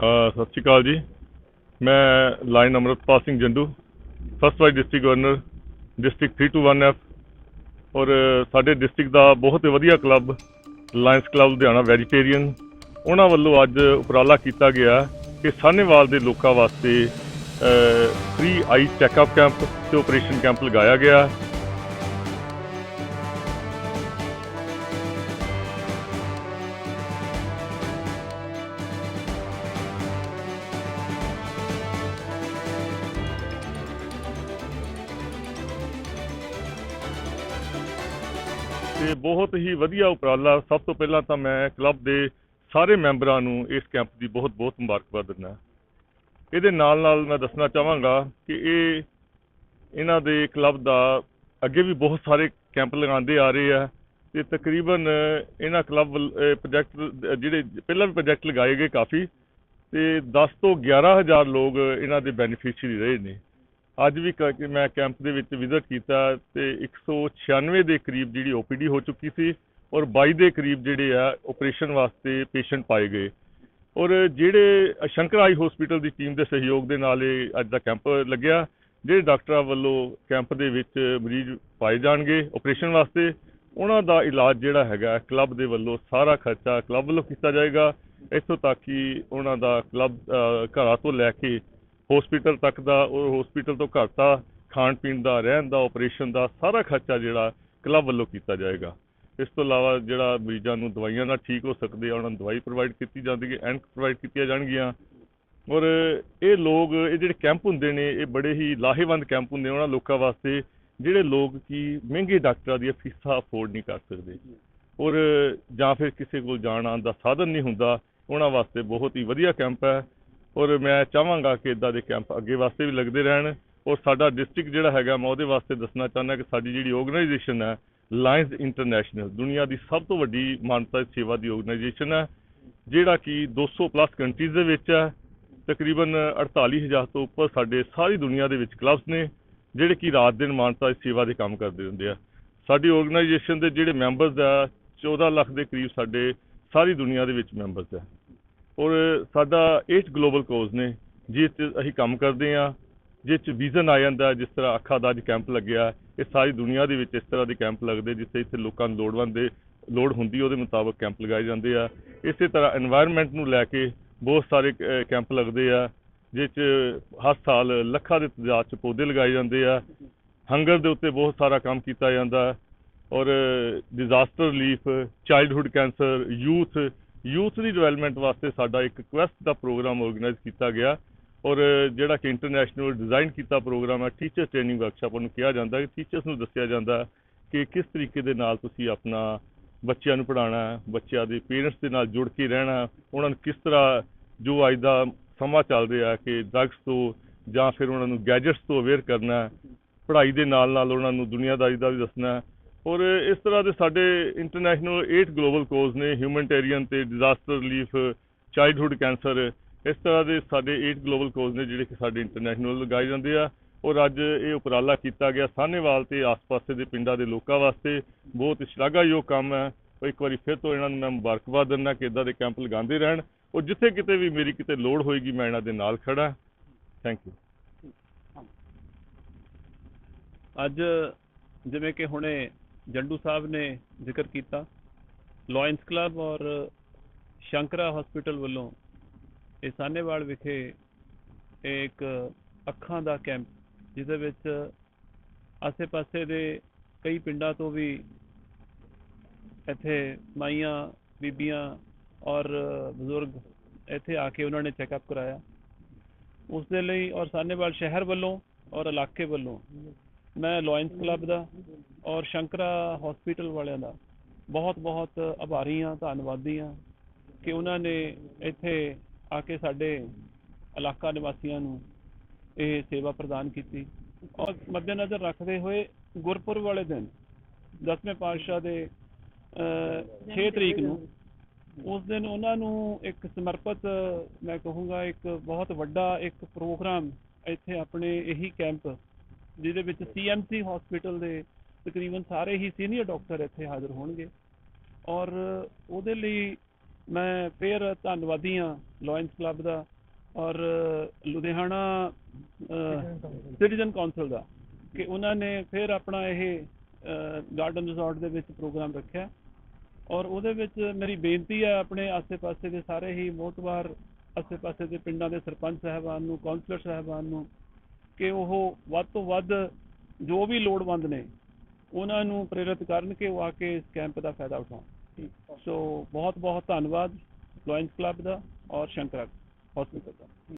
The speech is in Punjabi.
ਸਤਿ ਸ਼੍ਰੀ ਅਕਾਲ ਜੀ। ਮੈਂ lion Amritpal Singh Jandu first vice district governor district 321F ਔਰ ਸਾਡੇ ਡਿਸਟ੍ਰਿਕਟ ਦਾ ਬਹੁਤ ਹੀ ਵਧੀਆ club lions club Ludhiana vegetarian ਉਹਨਾਂ ਵੱਲੋਂ ਅੱਜ ਉਪਰਾਲਾ ਕੀਤਾ ਗਿਆ ਕਿ ਸਾਨੇਵਾਲ ਦੇ ਲੋਕਾਂ ਵਾਸਤੇ ਫ੍ਰੀ ਆਈ ਚੈੱਕਅਪ ਕੈਂਪ ਤੇ ਆਪਰੇਸ਼ਨ ਕੈਂਪ ਲਗਾਇਆ ਗਿਆ। ਤੇ ਬਹੁਤ ਹੀ ਵਧੀਆ ਉਪਰਾਲਾ। ਸਭ ਤੋਂ ਪਹਿਲਾਂ ਤਾਂ ਮੈਂ ਕਲੱਬ ਦੇ ਸਾਰੇ ਮੈਂਬਰਾਂ ਨੂੰ ਇਸ ਕੈਂਪ ਦੀ ਬਹੁਤ ਬਹੁਤ ਮੁਬਾਰਕਬਾਦ ਦਿੰਦਾ। ਇਹਦੇ ਨਾਲ ਨਾਲ ਮੈਂ ਦੱਸਣਾ ਚਾਹਾਂਗਾ ਕਿ ਇਹ ਇਹਨਾਂ ਦੇ ਕਲੱਬ ਦਾ ਅੱਗੇ ਵੀ ਬਹੁਤ ਸਾਰੇ ਕੈਂਪ ਲਗਾਉਂਦੇ ਆ ਰਹੇ ਆ ਤੇ ਤਕਰੀਬਨ ਇਹਨਾਂ ਕਲੱਬ ਪ੍ਰੋਜੈਕਟ, ਜਿਹੜੇ ਪਹਿਲਾਂ ਵੀ ਪ੍ਰੋਜੈਕਟ ਲਗਾਏ ਗਏ ਕਾਫੀ ਤੇ 10 ਤੋਂ 11000 ਲੋਕ ਇਹਨਾਂ ਦੇ ਬੈਨੀਫੀਸ਼ੀਅਰੀ ਰਹੇ ਨੇ। ਅੱਜ ਵੀ ਕ- ਮੈਂ ਕੈਂਪ ਦੇ ਵਿੱਚ ਵਿਜ਼ਿਟ ਕੀਤਾ ਤੇ 196 ਦੇ ਕਰੀਬ ਜਿਹੜੀ ਓਪੀਡੀ ਹੋ ਚੁੱਕੀ ਸੀ ਔਰ 22 ਦੇ ਕਰੀਬ ਜਿਹੜੇ ਆ ਆਪਰੇਸ਼ਨ ਵਾਸਤੇ ਪੇਸ਼ੈਂਟ ਪਾਏ ਗਏ। ਔਰ ਜਿਹੜੇ ਸ਼ੰਕਰ ਆਈ ਹਸਪੀਟਲ ਦੀ ਟੀਮ ਦੇ ਸਹਿਯੋਗ ਦੇ ਨਾਲ ਇਹ ਅੱਜ ਦਾ ਕੈਂਪ ਲੱਗਿਆ, ਜਿਹੜੇ ਡਾਕਟਰਾਂ ਵੱਲੋਂ ਕੈਂਪ ਦੇ ਵਿੱਚ ਮਰੀਜ਼ ਪਾਏ ਜਾਣਗੇ ਆਪਰੇਸ਼ਨ ਵਾਸਤੇ, ਉਹਨਾਂ ਦਾ ਇਲਾਜ ਜਿਹੜਾ ਹੈਗਾ ਕਲੱਬ ਦੇ ਵੱਲੋਂ ਸਾਰਾ ਖਰਚਾ ਕਲੱਬ ਵੱਲੋਂ ਕੀਤਾ ਜਾਏਗਾ। ਇੱਥੋਂ ਤੱਕ ਕਿ ਉਹਨਾਂ ਦਾ ਕਲੱਬ ਘਰਾਂ ਤੋਂ ਲੈ ਕੇ ਹਸਪੀਟਲ ਤੱਕ ਦਾ, ਉਹ ਹਸਪੀਟਲ ਤੋਂ ਘਰ ਦਾ ਖਾਣ ਪੀਣ ਦਾ, ਰਹਿਣ ਦਾ ਆਪਰੇਸ਼ਨ ਦਾ ਸਾਰਾ ਖਰਚਾ ਜਿਹੜਾ ਕਲੱਬ ਵੱਲੋਂ ਕੀਤਾ ਜਾਏਗਾ। ਇਸ ਤੋਂ ਇਲਾਵਾ ਜਿਹੜਾ ਮਰੀਜ਼ਾਂ ਨੂੰ ਦਵਾਈਆਂ ਨਾਲ ਠੀਕ ਹੋ ਸਕਦੇ ਆ, ਉਹਨਾਂ ਨੂੰ ਦਵਾਈ ਪ੍ਰੋਵਾਈਡ ਕੀਤੀ ਜਾਂਦੀ ਹੈ ਐਂਡ ਪ੍ਰੋਵਾਈਡ ਕੀਤੀਆਂ ਜਾਣਗੀਆਂ। ਔਰ ਇਹ ਲੋਕ, ਇਹ ਜਿਹੜੇ ਕੈਂਪ ਹੁੰਦੇ ਨੇ, ਇਹ ਬੜੇ ਹੀ ਲਾਹੇਵੰਦ ਕੈਂਪ ਹੁੰਦੇ ਉਹਨਾਂ ਲੋਕਾਂ ਵਾਸਤੇ, ਜਿਹੜੇ ਲੋਕ ਕੀ ਮਹਿੰਗੇ ਡਾਕਟਰਾਂ ਦੀਆਂ ਫੀਸਾਂ ਅਫੋਰਡ ਨਹੀਂ ਕਰ ਸਕਦੇ। ਔਰ ਜਾਂ ਫਿਰ ਕਿਸੇ ਕੋਲ ਜਾਣ ਆਉਣ ਦਾ ਸਾਧਨ ਨਹੀਂ ਹੁੰਦਾ, ਉਹਨਾਂ ਵਾਸਤੇ ਬਹੁਤ ਹੀ ਵਧੀਆ ਕੈਂਪ ਹੈ। ਔਰ ਮੈਂ ਚਾਹਾਂਗਾ ਕਿ ਇਦਾਂ ਦੇ ਕੈਂਪ ਅੱਗੇ ਵਾਸਤੇ ਵੀ ਲੱਗਦੇ ਰਹਿਣ। ਔਰ ਸਾਡਾ ਡਿਸਟ੍ਰਿਕਟ ਜਿਹੜਾ ਹੈਗਾ, ਮੈਂ ਉਹਦੇ ਵਾਸਤੇ ਦੱਸਣਾ ਚਾਹੁੰਦਾ ਕਿ ਸਾਡੀ ਜਿਹੜੀ ਆਰਗੇਨਾਈਜੇਸ਼ਨ ਹੈ ਲਾਇੰਸ ਇੰਟਰਨੈਸ਼ਨਲ ਦੁਨੀਆ ਦੀ ਸਭ ਤੋਂ ਵੱਡੀ ਮਾਨਵਤਾ ਸੇਵਾ ਦੀ ਆਰਗੇਨਾਈਜੇਸ਼ਨ ਹੈ, ਜਿਹੜਾ ਕਿ 200 ਪਲੱਸ ਕੰਟਰੀਜ਼ ਦੇ ਵਿੱਚ ਹੈ। ਤਕਰੀਬਨ 48000 ਤੋਂ ਉੱਪਰ ਸਾਡੇ ਸਾਰੀ ਦੁਨੀਆ ਦੇ ਵਿੱਚ ਕਲੱਬਸ ਨੇ, ਜਿਹੜੇ ਕਿ ਰਾਤ ਦਿਨ ਮਾਨਵਤਾ ਸੇਵਾ ਦੇ ਕੰਮ ਕਰਦੇ ਹੁੰਦੇ ਆ। ਸਾਡੀ ਆਰਗੇਨਾਈਜੇਸ਼ਨ ਦੇ ਜਿਹੜੇ ਮੈਂਬਰਸ ਆ 14 ਲੱਖ ਦੇ ਕਰੀਬ ਸਾਡੇ ਸਾਰੀ ਦੁਨੀਆ ਦੇ ਵਿੱਚ ਮੈਂਬਰਸ ਆ ਔਰ ਸਾਡਾ 8 ਗਲੋਬਲ ਕੋਜ਼ ਨੇ, ਜਿਸ ਤੇ ਅਸੀਂ ਕੰਮ ਕਰਦੇ ਆ ਜਿਸ ਚ ਵਿਜ਼ਨ ਆ ਜਾਂਦਾ, ਜਿਸ ਤਰ੍ਹਾਂ ਅੱਖਾਂ ਦਾ ਅੱਜ ਕੈਂਪ ਲੱਗਿਆ, ਇਹ ਸਾਰੀ ਦੁਨੀਆ ਦੇ ਵਿੱਚ ਇਸ ਤਰ੍ਹਾਂ ਦੇ ਕੈਂਪ ਲੱਗਦੇ ਜਿੱਥੇ ਇੱਥੇ ਲੋਕਾਂ ਨੂੰ ਲੋੜਵੰਦ ਦੇ, ਲੋੜ ਹੁੰਦੀ ਉਹਦੇ ਮੁਤਾਬਕ ਕੈਂਪ ਲਗਾਏ ਜਾਂਦੇ ਆ। ਇਸੇ ਤਰ੍ਹਾਂ এনवायरमेंट ਨੂੰ ਲੈ ਕੇ ਬਹੁਤ ਸਾਰੇ ਕੈਂਪ ਲੱਗਦੇ ਆ, ਜਿਸ ਚ ਹਰ ਸਾਲ ਲੱਖਾਂ ਦੇ ਤਦਾਦ ਚ ਪੌਦੇ ਲਗਾਏ ਜਾਂਦੇ ਆ। ਹੰਗਰ ਦੇ ਉੱਤੇ ਬਹੁਤ ਸਾਰਾ ਕੰਮ ਕੀਤਾ ਜਾਂਦਾ। ਔਰ disaster relief childhood cancer youth youth ਦੀ ਡਿਵੈਲਪਮੈਂਟ ਵਾਸਤੇ ਸਾਡਾ ਇੱਕ ਕੁਐਸਟ ਦਾ ਪ੍ਰੋਗਰਾਮ ਆਰਗੇਨਾਈਜ਼ ਕੀਤਾ ਗਿਆ। ਔਰ, ਜਿਹੜਾ ਕਿ ਇੰਟਰਨੈਸ਼ਨਲ ਡਿਜ਼ਾਈਨ ਕੀਤਾ ਪ੍ਰੋਗਰਾਮ ਹੈ ਟੀਚਰ ਟ੍ਰੇਨਿੰਗ ਵਰਕਸ਼ਾਪ ਉਹਨੂੰ ਕਿਹਾ ਜਾਂਦਾ ਹੈ। ਕਿ ਟੀਚਰਸ ਨੂੰ ਦੱਸਿਆ ਜਾਂਦਾ ਕਿ ਕਿਸ ਤਰੀਕੇ ਦੇ ਨਾਲ ਤੁਸੀਂ ਆਪਣਾ ਬੱਚਿਆਂ ਨੂੰ ਪੜ੍ਹਾਉਣਾ ਬੱਚਿਆਂ ਦੇ ਪੇਰੈਂਟਸ ਦੇ ਨਾਲ ਜੁੜ ਕੇ ਰਹਿਣਾ ਉਹਨਾਂ ਨੂੰ ਕਿਸ ਤਰ੍ਹਾਂ ਜੋ ਅੱਜ ਦਾ ਸਮਾਂ ਚੱਲ ਰਿਹਾ ਕਿ ਡਰੱਗਸ ਤੋਂ ਜਾਂ ਫਿਰ ਉਹਨਾਂ ਨੂੰ ਗੈਜਟਸ ਤੋਂ ਅਵੇਅਰ ਕਰਨਾ ਪੜ੍ਹਾਈ ਦੇ ਨਾਲ ਨਾਲ ਉਹਨਾਂ ਨੂੰ ਦੁਨੀਆਦਾਰੀ ਦਾ ਵੀ ਦੱਸਣਾ ਔਰ ਇਸ ਤਰ੍ਹਾਂ ਦੇ ਸਾਡੇ ਇੰਟਰਨੈਸ਼ਨਲ 8 ਗਲੋਬਲ ਕੋਜ਼ ਨੇ ਹਿਊਮਨਿਟੇਰੀਅਨ ਤੇ ਡਿਜ਼ਾਸਟਰ ਰਿਲੀਫ ਚਾਈਲਡਹੁੱਡ ਕੈਂਸਰ ਇਸ ਤਰ੍ਹਾਂ ਦੇ ਸਾਡੇ 8 ਗਲੋਬਲ ਕੋਜ਼ ਨੇ ਜਿਹੜੇ ਕਿ ਸਾਡੇ ਇੰਟਰਨੈਸ਼ਨਲ ਲਗਾਏ ਜਾਂਦੇ ਆ। ਔਰ ਅੱਜ ਇਹ ਉਪਰਾਲਾ ਕੀਤਾ ਗਿਆ ਸਾਹਨੇਵਾਲ ਤੇ ਆਸ-ਪਾਸੇ ਦੇ ਪਿੰਡਾਂ ਦੇ ਲੋਕਾਂ ਵਾਸਤੇ। ਬਹੁਤ ਸ਼ਲਾਘਾਯੋਗ ਕੰਮ ਹੈ। ਔਰ ਇੱਕ ਵਾਰੀ ਫਿਰ ਤੋਂ ਇਹਨਾਂ ਨੂੰ ਮੈਂ ਮੁਬਾਰਕਬਾਦ ਦਿੰਦਾ ਕਿ ਇਦਾਂ ਦੇ ਕੈਂਪ ਲਗਾਉਂਦੇ ਰਹਿਣ। ਔਰ ਜਿੱਥੇ ਕਿਤੇ ਵੀ ਮੇਰੀ ਕਿਤੇ ਲੋੜ ਹੋਏਗੀ, ਮੈਂ ਇਹਨਾਂ ਦੇ ਨਾਲ ਖੜਾ ਥੈਂਕ ਯੂ ਅੱਜ ਜਿਵੇਂ ਕਿ ਹੁਣੇ ਜੰਡੂ ਸਾਹਿਬ ਨੇ ਜ਼ਿਕਰ ਕੀਤਾ। ਲਾਇਨਸ ਕਲੱਬ ਔਰ ਸ਼ੰਕਰਾ ਹਸਪੀਟਲ ਵੱਲੋਂ ਇਹ ਸਾਨੇਵਾਲ ਵਿਖੇ ਇੱਕ ਅੱਖਾਂ ਦਾ ਕੈਂਪ ਜਿਹਦੇ ਵਿੱਚ ਆਸੇ-ਪਾਸੇ ਦੇ ਕਈ ਪਿੰਡਾਂ ਤੋਂ ਵੀ ਇੱਥੇ ਮਾਈਆਂ, ਬੀਬੀਆਂ ਔਰ ਬਜ਼ੁਰਗ ਇੱਥੇ ਆ ਕੇ ਉਹਨਾਂ ਨੇ ਚੈੱਕਅਪ ਕਰਾਇਆ। ਉਸ ਦੇ ਲਈ ਔਰ ਸਾਨੇਵਾਲ ਸ਼ਹਿਰ ਵੱਲੋਂ ਔਰ ਇਲਾਕੇ ਵੱਲੋਂ ਮੈਂ ਲਾਇਨਸ ਕਲੱਬ ਦਾ ਔਰ ਸ਼ੰਕਰਾ ਹਸਪੀਟਲ ਵਾਲਿਆਂ ਦਾ ਬਹੁਤ ਬਹੁਤ ਆਭਾਰੀ ਹਾਂ ਧੰਨਵਾਦੀ ਹਾਂ ਕਿ ਉਹਨਾਂ ਨੇ ਇੱਥੇ ਆ ਕੇ ਸਾਡੇ ਇਲਾਕਾ ਨਿਵਾਸੀਆਂ ਨੂੰ ਇਹ ਸੇਵਾ ਪ੍ਰਦਾਨ ਕੀਤੀ। ਔਰ ਮੱਦੇਨਜ਼ਰ ਰੱਖਦੇ ਹੋਏ ਗੁਰਪੁਰਬ ਵਾਲੇ ਦਿਨ ਦਸਵੇਂ ਪਾਤਸ਼ਾਹ ਦੇ 6 ਤਰੀਕ ਨੂੰ। ਉਸ ਦਿਨ ਉਹਨਾਂ ਨੂੰ ਇੱਕ ਸਮਰਪਿਤ ਮੈਂ ਕਹੂੰਗਾ ਇੱਕ ਬਹੁਤ ਵੱਡਾ ਇੱਕ ਪ੍ਰੋਗਰਾਮ ਇੱਥੇ ਆਪਣੇ ਇਹੀ ਕੈਂਪ ਜਿਹਦੇ ਵਿੱਚ ਸੀਐਮਸੀ ਹਸਪੀਟਲ ਦੇ ਤਕਰੀਬਨ ਸਾਰੇ ਹੀ ਸੀਨੀਅਰ ਡਾਕਟਰ ਇੱਥੇ ਹਾਜ਼ਰ ਹੋਣਗੇ। ਔਰ ਉਹਦੇ ਲਈ ਮੈਂ ਫਿਰ ਧੰਨਵਾਦੀ ਹਾਂ ਲਾਇਨਸ ਕਲੱਬ ਦਾ ਔਰ ਲੁਧਿਆਣਾ ਸਿਟੀਜ਼ਨ ਕਾਉਂਸਲ ਦਾ ਕਿ ਉਹਨਾਂ ਨੇ ਫਿਰ ਆਪਣਾ ਇਹ ਗਾਰਡਨ ਰਿਜ਼ੋਰਟ ਦੇ ਵਿੱਚ ਪ੍ਰੋਗਰਾਮ ਰੱਖਿਆ। ਔਰ ਉਹਦੇ ਵਿੱਚ ਮੇਰੀ ਬੇਨਤੀ ਹੈ ਆਪਣੇ ਆਸੇ-ਪਾਸੇ ਦੇ ਸਾਰੇ ਹੀ ਮੋਤਵਾਰ ਆਸੇ-ਪਾਸੇ ਦੇ ਪਿੰਡਾਂ ਦੇ ਸਰਪੰਚ ਸਾਹਿਬਾਨ ਨੂੰ ਕਾਉਂਸਲਰ ਸਾਹਿਬਾਨ ਨੂੰ ਕਿ ਉਹ ਵੱਧ ਤੋਂ ਵੱਧ ਜੋ ਵੀ ਲੋੜਵੰਦ ਨੇ ਉਹਨਾਂ ਨੂੰ ਪ੍ਰੇਰਿਤ ਕਰਨ ਕਿ ਉਹ ਆ ਕੇ ਇਸ ਕੈਂਪ ਦਾ ਫਾਇਦਾ ਉਠਾਉਣ। ਸੋ ਬਹੁਤ ਬਹੁਤ ਧੰਨਵਾਦ ਲਾਇਨਸ ਕਲੱਬ ਦਾ ਔਰ ਸ਼ੰਕਰਾ ਹਸਪੀਟਲ ਦਾ।